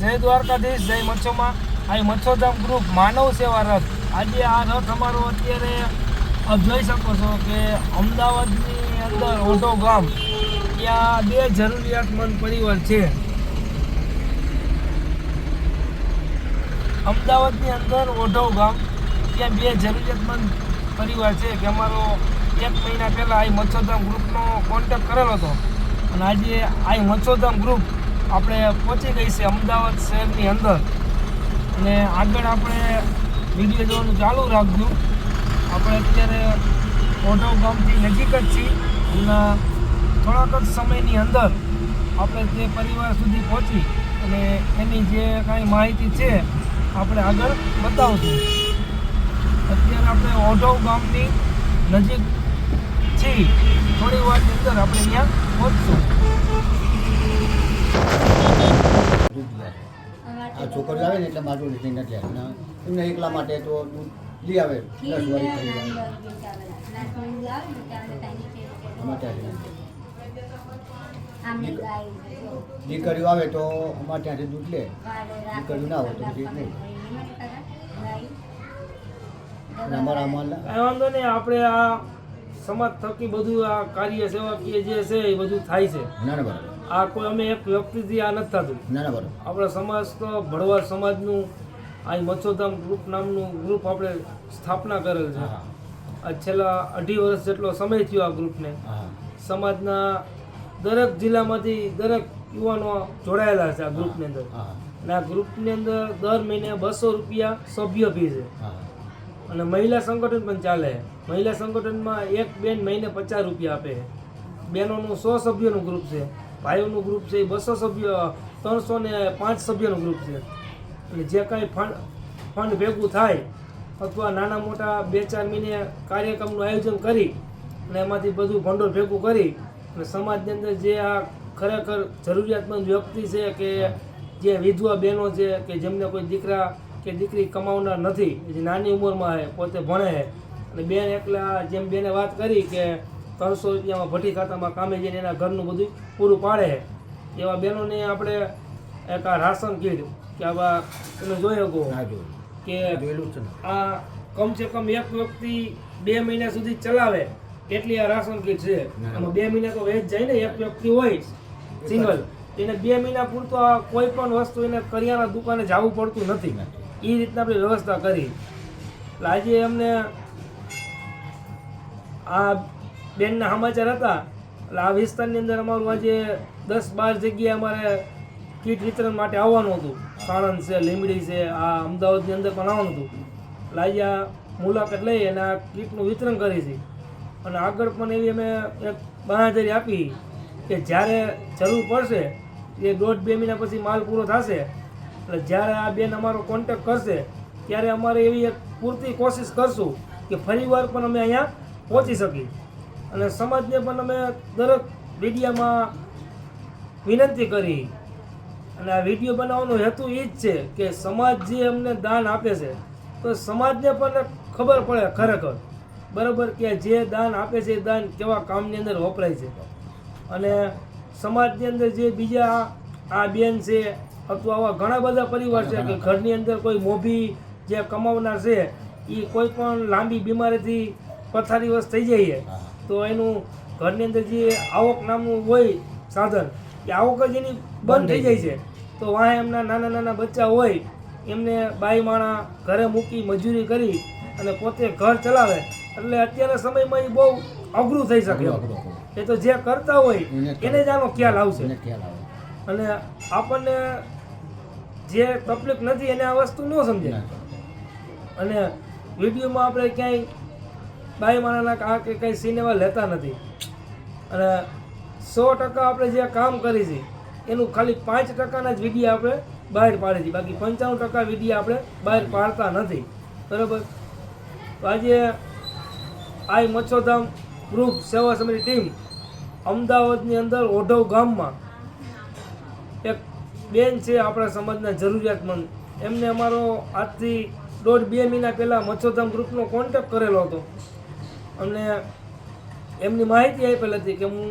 જય દ્વારકાધીશ, જય મચ્છોમાં. આ મચ્છોધામ ગ્રુપ માનવ સેવા રથ આજે આ રથ અમારો અત્યારે જોઈ શકો છો કે અમદાવાદની અંદર ઓઢો ગામ. ત્યાં બે જરૂરિયાતમંદ પરિવાર છે. અમદાવાદની અંદર ઓઢો ગામ. ત્યાં બે જરૂરિયાતમંદ પરિવાર છે કે અમારો એક મહિના પહેલાં આ મચ્છોધામ ગ્રુપનો કોન્ટેક્ટ કરેલો હતો. અને આજે આ મચ્છોધામ ગ્રુપ આપણે પહોંચી ગઈ છે અમદાવાદ શહેરની અંદર. અને આગળ આપણે વીડિયો જોવાનું ચાલુ રાખજો. આપણે અત્યારે ઓઢવ ગામથી નજીક જ છીએ. અને થોડાક જ સમયની અંદર આપણે તે પરિવાર સુધી પહોંચી અને એની જે કાંઈ માહિતી છે આપણે આગળ બતાવશું. અત્યારે આપણે ઓઢવ ગામની નજીક છીએ. થોડી વારની અંદર આપણે ત્યાં પહોંચશું. આ છોકરીઓ આવે ને એટલે મારું લીધી નથી આવી એમને એકલા માટે તો દૂધ લઈ આવે દસ ત્યાંથી દીકરીઓ આવે તો અમારે ત્યાંથી દૂધ લે દીકરીઓ ના હોય તો પછી નહીં અમારા વાંધો નહીં આપણે આ સમાજ થકી બધું આ કાર્ય સેવાકીય જે છે એ બધું થાય છે ના ના બરાબર આ કોઈ અમે એક વ્યક્તિથી આ નથી થતું. ના ના બરાબર. આપણા સમાજ તો ભળવા સમાજનું આ મચ્છોધામ ગ્રુપ નામનું ગ્રુપ આપણે સ્થાપના કરેલ છે. આ છેલ્લા અઢી વર્ષ જેટલો સમય થયો આ ગ્રુપને. સમાજના દરેક જિલ્લામાંથી દરેક યુવાનો જોડાયેલા છે આ ગ્રુપની અંદર. અને આ ગ્રુપની અંદર દર મહિને બસો રૂપિયા સભ્ય ફી છે. અને મહિલા સંગઠન પણ ચાલે. મહિલા સંગઠનમાં એક બેન મહિને પચાસ રૂપિયા આપે. બહેનોનું સો સભ્યોનું ગ્રુપ છે. ભાઈઓનું ગ્રુપ છે, એ બસો સભ્ય, ત્રણસો ને પાંચ સભ્યોનું ગ્રુપ છે. એટલે જે કાંઈ ફંડ ફંડ ભેગું થાય, અથવા નાના મોટા બે ચાર મહિને કાર્યક્રમનું આયોજન કરી, અને એમાંથી બધું ભંડોળ ભેગું કરી, અને સમાજની અંદર જે આ ખરેખર જરૂરિયાતમંદ વ્યક્તિ છે કે જે વિધવા બહેનો છે, કે જેમને કોઈ દીકરા કે દીકરી કમાવનાર નથી જે નાની ઉંમરમાં પોતે ભણે અને બેન એકલા જેમ બેને વાત કરી કે ત્રણસો રૂપિયામાં ભઠ્ઠી ખાતામાં કામે જઈને એના ઘરનું બધું પૂરું પાડે એવા બહેનોને આપણે એક આ રાશન કીટ કે આવા તમે જોઈ શકો કે આ કમસે કમ એક વ્યક્તિ બે મહિના સુધી ચલાવે એટલી આ રાશન કીટ છે. આમાં બે મહિના તો વેચ જાય ને એક વ્યક્તિ હોય સિંગલ. એને બે મહિના પૂરતો આ કોઈ પણ વસ્તુ એને કરિયાના દુકાને જવું પડતું નથી. એ રીતના આપણે વ્યવસ્થા કરી. એટલે આજે અમને આ બેનના સમાચાર હતા. એટલે આ વિસ્તારની અંદર અમારું આજે દસ બાર જગ્યાએ અમારે કીટ વિતરણ માટે આવવાનું હતું. સાણંદ છે, લીંબડી છે, આ અમદાવાદની અંદર પણ આવવાનું હતું. એટલે આ મુલાકાત લઈ અને આ કીટનું વિતરણ કરી છે. અને આગળ પણ એવી અમે એક બાંહેધરી આપી કે જ્યારે જરૂર પડશે, એ દોઢ બે મહિના પછી માલ પૂરો થશે. એટલે જ્યારે આ બેન અમારો કોન્ટેક કરશે, ત્યારે અમારે એવી એક પૂરતી કોશિશ કરશું કે ફરીવાર પણ અમે અહીંયા પહોંચી શકીએ. અને સમાજને પણ અમે દરેક મીડિયામાં વિનંતી કરી. અને આ વીડિયો બનાવવાનો હેતુ એ જ છે કે સમાજ જે અમને દાન આપે છે, તો સમાજને પણ ખબર પડે ખરેખર. બરાબર કે જે દાન આપે છે એ દાન કેવા કામની અંદર વપરાય છે. અને સમાજની અંદર જે બીજા આ બેન છે અથવા આવા ઘણા બધા પરિવાર છે કે ઘરની અંદર કોઈ મોભી જે કમાવનાર છે એ કોઈ પણ લાંબી બીમારીથી પથારીવશ થઈ હા. તો એનું ઘરની અંદર જે આવક નામનું હોય સાધન એ આવક જ એની બંધ થઈ જાય છે. તો વાંહે એમના નાના નાના બચ્ચા હોય એમને બાઈ માણા ઘરે મૂકી મજૂરી કરી અને પોતે ઘર ચલાવે. એટલે અત્યારના સમયમાં એ બહુ અઘરું થઈ શકે. એ તો જે કરતા હોય એને જ આનો ખ્યાલ આવશે. અને આપણને જે તકલીફ નથી એને આ વસ્તુ ન સમજે અને વિડીયોમાં આપણે ક્યાંય બાઈ કાં કે કંઈ સિનેમા લેતા નથી. અને સો ટકા આપણે જે કામ કરી છે, એનું ખાલી પાંચ ટકાના જ વીડિયો આપણે બહાર પાડીએ છીએ બાકી પંચાણું ટકા વીડિયો આપણે બહાર પાડતા નથી. બરાબર? આજે આ મચ્છોધામ ગ્રુપ સેવા સમિતિ ટીમ અમદાવાદની અંદર ઓઢવ ગામમાં એક બેન છે આપણા સમાજના જરૂરિયાતમંદ. એમને અમારો આજથી દોઢ બે મહિના પહેલાં મચ્છોધામ ગ્રુપનો કોન્ટેક્ટ કરેલો હતો. અને એમની માહિતી આપેલ હતી કે હું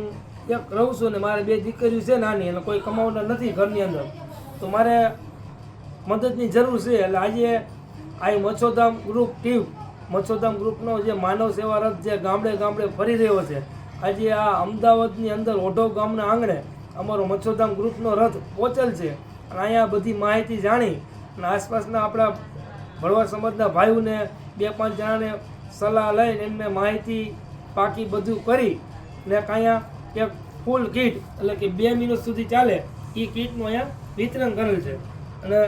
એક રહું છું ને મારે બે દીકરીઓ છે નાની અને કોઈ કમાવનાર નથી ઘરની અંદર. તો મારે મદદની જરૂર છે, એટલે આજે આ મચ્છોધામ ગ્રુપ ટીમ મચ્છોધામ ગ્રુપનો જે માનવ સેવા રથ જે ગામડે ગામડે ફરી રહ્યો છે, આજે આ અમદાવાદની અંદર ઓઢો ગામના આંગણે અમારો મચ્છોધામ ગ્રુપનો રથ પહોંચેલ છે. અને અહીંયા બધી માહિતી જાણી અને આસપાસના આપણા ભળવા સમાજના ભાઈઓને બે પાંચ જણાને સલાહ લઈને એમને માહિતી પાકી બધું કરી ને અહીંયા એક ફૂલ કીટ એટલે કે બે મિનિટ સુધી ચાલે એ કીટનું અહીંયા વિતરણ કરેલ છે. અને